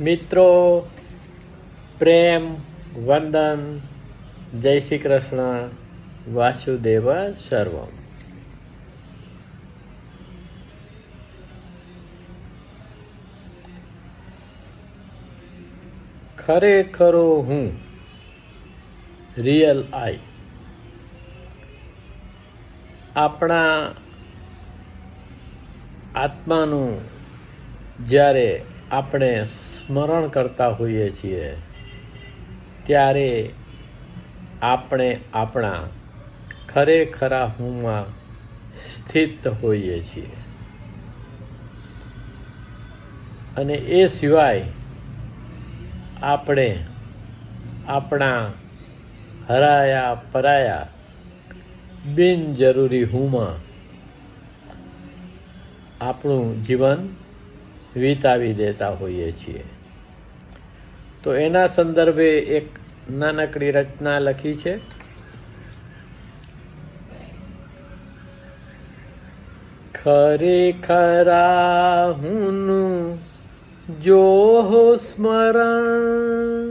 મિત્રો, પ્રેમ, વંદન, જય શ્રી કૃષ્ણ, વાસુદેવ સર્વમ. ખરેખરો હું રિયલ આઈ. આપણા આત્માનું જ્યારે આપણે સ્મરણ કરતા હોઈએ છીએ, ત્યારે આપણે આપણા ખરેખરા હુંમાં સ્થિત હોઈએ છીએ. અને એ સિવાય આપણે આપણા હરાયા પરાયા બિનજરૂરી હુંમાં આપણું જીવન વિતાવી દેતા હોઈએ છીએ. તો એના સંદર્ભે એક નાનકડી રચના લખી છે. ખરેખરા હું જો હો સ્મરણ.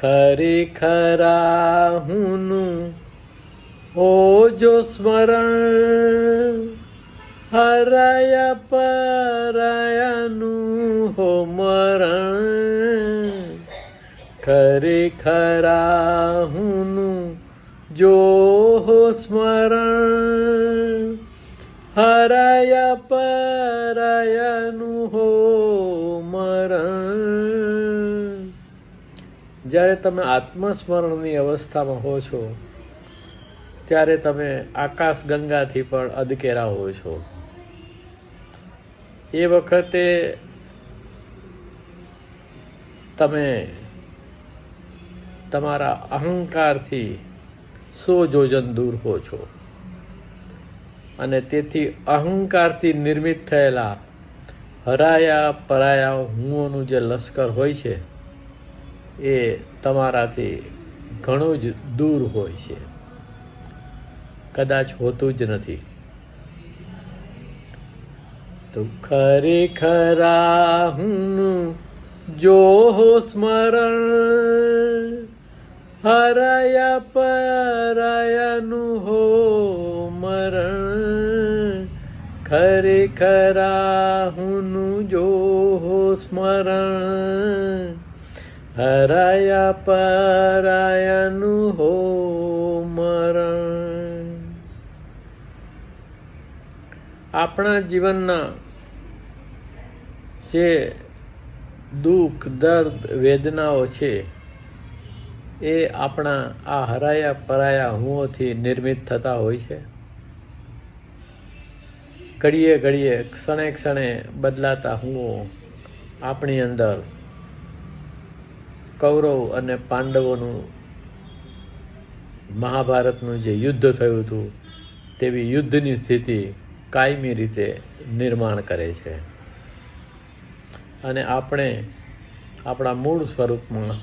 ખરેખરા હુંનું ઓ જો સ્મરણ. હરાયા પરાયાનું હો મરણ ખરેખરા હુંનું જો હો સ્મરણ હરાયા પરાયાનું હો મરણ જ્યારે તમે આત્મસ્મરણની અવસ્થામાં હો છો, ત્યારે તમે આકાશ ગંગાથી પણ અદકેરા હો છો. એ વખતે તમે તમારા અહંકારથી સો જોજન દૂર હો છો. અને તેથી અહંકારથી નિર્મિત થયેલા હરાયા પરાયા હુંઓનું જે લશ્કર હોય છે, એ તમારાથી ઘણું જ દૂર હોય છે. કદાચ હોતું જ નથી. તો ખરેખરા હું જો હો સ્મરણ, હરાયા પરાયાનું હો મરણ. ખરેખરા હું જો હો સ્મરણ, હરાયા પરાયાનું હો આપણા જીવનના જે દુઃખ, દર્દ, વેદનાઓ છે, એ આપણા આ હરાયા પરાયા હુંઓથી નિર્મિત થતા હોય છે. ઘડીએ ઘડીએ, ક્ષણે ક્ષણે બદલાતા હુંઓ આપણી અંદર કૌરવ અને પાંડવોનું મહાભારતનું જે યુદ્ધ થયું હતું, તેવી યુદ્ધની સ્થિતિ કાયમી રીતે નિર્માણ કરે છે. અને આપણે આપણા મૂળ સ્વરૂપમાં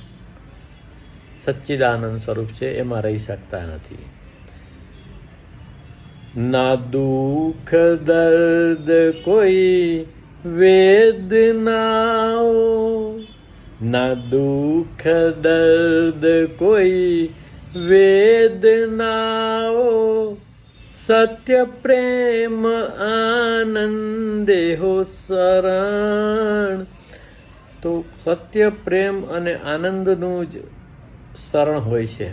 સચ્ચિદાનંદ સ્વરૂપ છે, એમાં રહી શકતા નથી. ના દુઃખ દર્દ કોઈ વેદનાઓ, ના દુઃખ દર્દ કોઈ વેદનાઓ સત્ય, પ્રેમ, આનંદે હો શરણ. તો સત્ય, પ્રેમ અને આનંદનું જ શરણ હોય છે.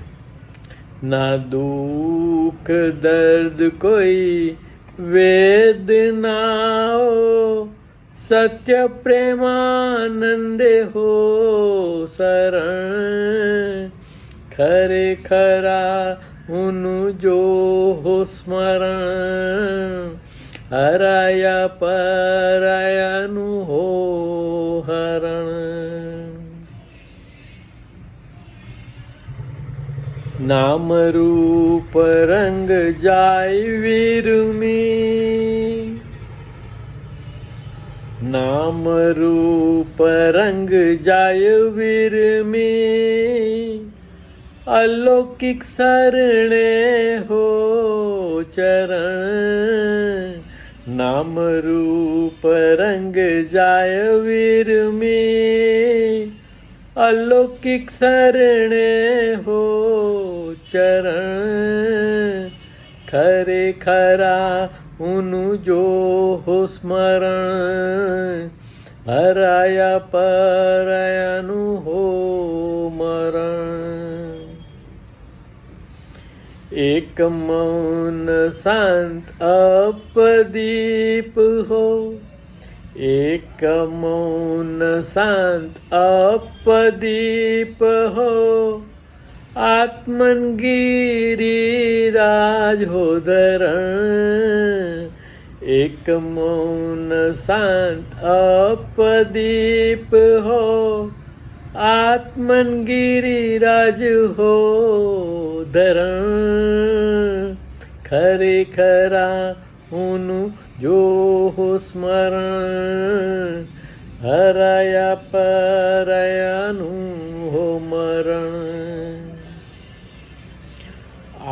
ના દુઃખ, દર્દ, કોઈ વેદનાઓ. સત્ય પ્રેમાનંદે હો શરણ. ખરેખરા હુનું જો હો સ્મરણ હરાયા પરાયાનું હો હરણ નામ રૂપ રંગ જાય વિરમી નામ રૂપ રંગ જાય વિરમી અલૌકિક શરણે હો ચરણ નામ રૂપ રંગ જાય વીર મે. અલૌકિક શરણે હો ચરણ, ખરેખરા ઉનું જો હો સ્મરણ, હરાયા પરયાનું હો મરણ. એક મૌન શાંત અપદીપ હો એક મૌન શાંત અપદીપ હો આત્મનગીરી રાજ હો ધરણ એક મૌન શાંત અપદીપ હો આત્મનગીરી રાજ હો ધરણ ખરેખરા ખરા હુનું જો હો સ્મરણ હરાયા પરાયાનું હો મરણ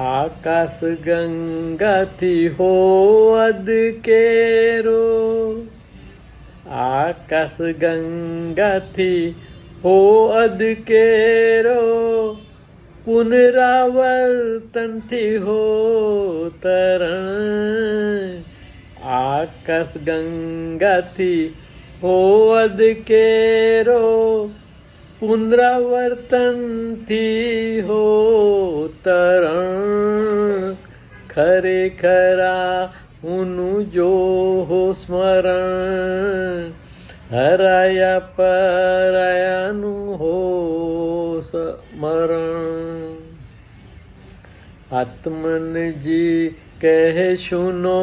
આકાશ ગંગાથી હો અદકેરો આકાશ ગંગાથી હો અદ કેરો પુનરાવર્તનથી હો તરણ આકાશ ગંગાથી હો અદકેરો પુનરાવર્તનથી હો તરણ ખરેખરા હુનું જો હો સ્મરણ હરાયા પરાયાનું હો સ્મરણ આત્મનજી કહે શુનો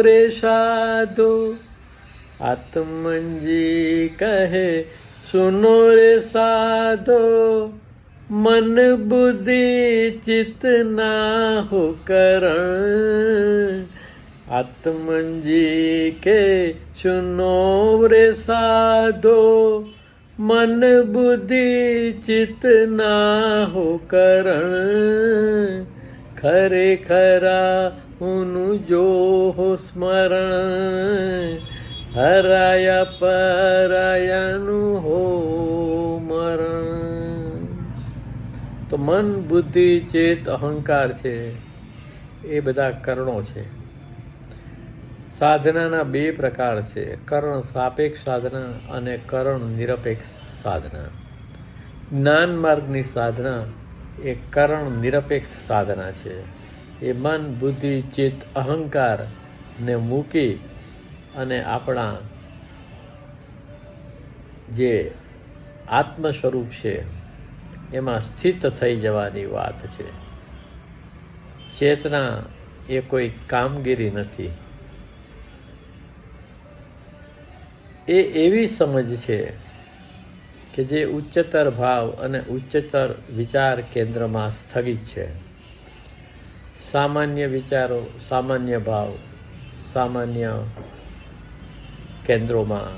રે સાધો આત્મનજી કહે સુનો રે સાધો મન બુદ્ધિ ચિત્ત ના હો કરણ આત્મનજી કે સુનો રે સાધો મન બુદ્ધિ ચિત્ત ના હો કરણ ખરે ખરા હુનું જો હો સ્મરણ હરાયા પરાયાનું હો મરણ તો મન, બુદ્ધિ ચેત અહંકાર છે, એ બધા કરણો છે. સાધનાના બે પ્રકાર છે. કરણ સાપેક્ષ સાધના અને કરણ નિરપેક્ષ સાધના. જ્ઞાન માર્ગની સાધના એ કરણ નિરપેક્ષ સાધના છે. એ મન, બુદ્ધિ, ચિત્ત, અહંકાર ને મૂકી અને આપણા જે આત્મ સ્વરૂપ છે, એમાં સ્થિત થઈ જવાની વાત છે. ચેતના એ કોઈ કામગીરી નથી. એ એવી સમજ છે કે જે ઉચ્ચતર ભાવ અને ઉચ્ચતર વિચાર કેન્દ્રમાં સ્થગિત છે. સામાન્ય વિચારો, સામાન્ય ભાવ, સામાન્ય કેન્દ્રોમાં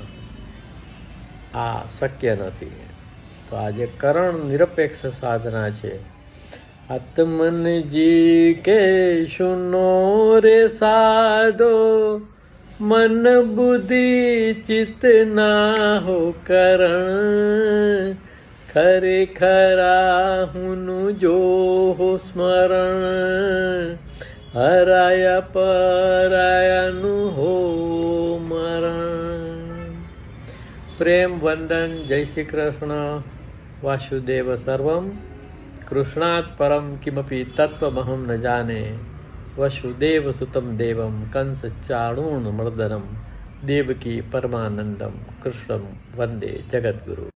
આ શક્ય નથી. તો આ જે કરણ નિરપેક્ષ સાધના છે, આત્મનજી કે સુનો રે સાધો મન બુદ્ધિ ચિત્ત ના હો કરણ. ખરે ખરા હુનું જો હો સ્મરણ. હરાયા પરાયાનું હો મરણ. પ્રેમ, વંદન, જય શ્રી કૃષ્ણ. વાસુદેવ સર્વમ. કૃષ્ણાત પરમ કિમપી તત્વમહમ ન જાને. વસુદેવ સુતમ દેવમ કંસ ચાણૂણ મર્દનમ દેવકી પરમાનંદમ કૃષ્ણમ વંદે જગદગુરુ